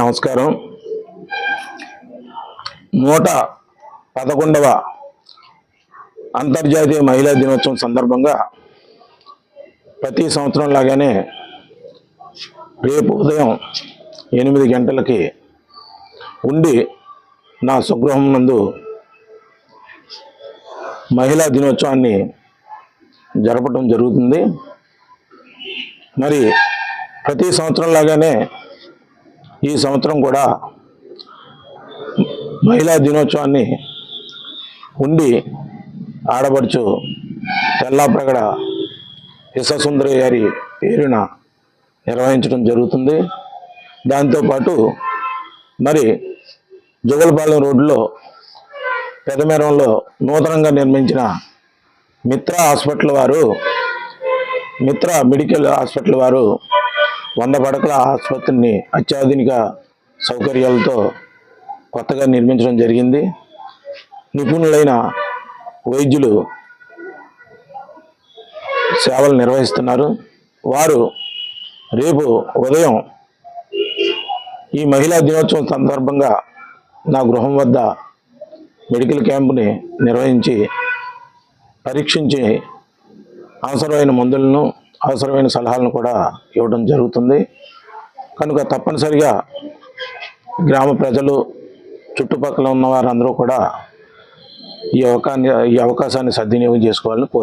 నమస్కారం. నూట పదకొండవ అంతర్జాతీయ మహిళా దినోత్సవం సందర్భంగా ప్రతి సంవత్సరం లాగానే రేపు ఉదయం ఎనిమిది గంటలకి ఉండి నా స్వగృహం నందు మహిళా దినోత్సవాన్ని జరపడం జరుగుతుంది. మరి ప్రతి సంవత్సరం లాగానే ఈ సంవత్సరం కూడా మహిళా దినోత్సవాన్ని ఉండి ఆడపడుచు తెల్లాప్రగడ విశ్వసుందరి గారి పేరున నిర్వహించడం జరుగుతుంది. దాంతోపాటు మరి జుగలపాలెం రోడ్లో పెదమేరంలో నూతనంగా నిర్మించిన మిత్ర హాస్పిటల్ వారు మిత్ర మెడికల్ హాస్పిటల్ వారు వంద పడకల ఆసుపత్రిని అత్యాధునిక సౌకర్యాలతో కొత్తగా నిర్మించడం జరిగింది. నిపుణులైన వైద్యులు సేవలు నిర్వహిస్తున్నారు. వారు రేపు ఉదయం ఈ మహిళా దినోత్సవం సందర్భంగా నా గృహం వద్ద మెడికల్ క్యాంపుని నిర్వహించి పరీక్షించి అవసరమైన మందులను అవసరమైన సలహాలను కూడా ఇవ్వడం జరుగుతుంది. కనుక తప్పనిసరిగా గ్రామ ప్రజలు చుట్టుపక్కల ఉన్న వారందరూ కూడా ఈ అవకాశాన్ని ఈ అవకాశాన్ని సద్వినియోగం చేసుకోవాలని కోరు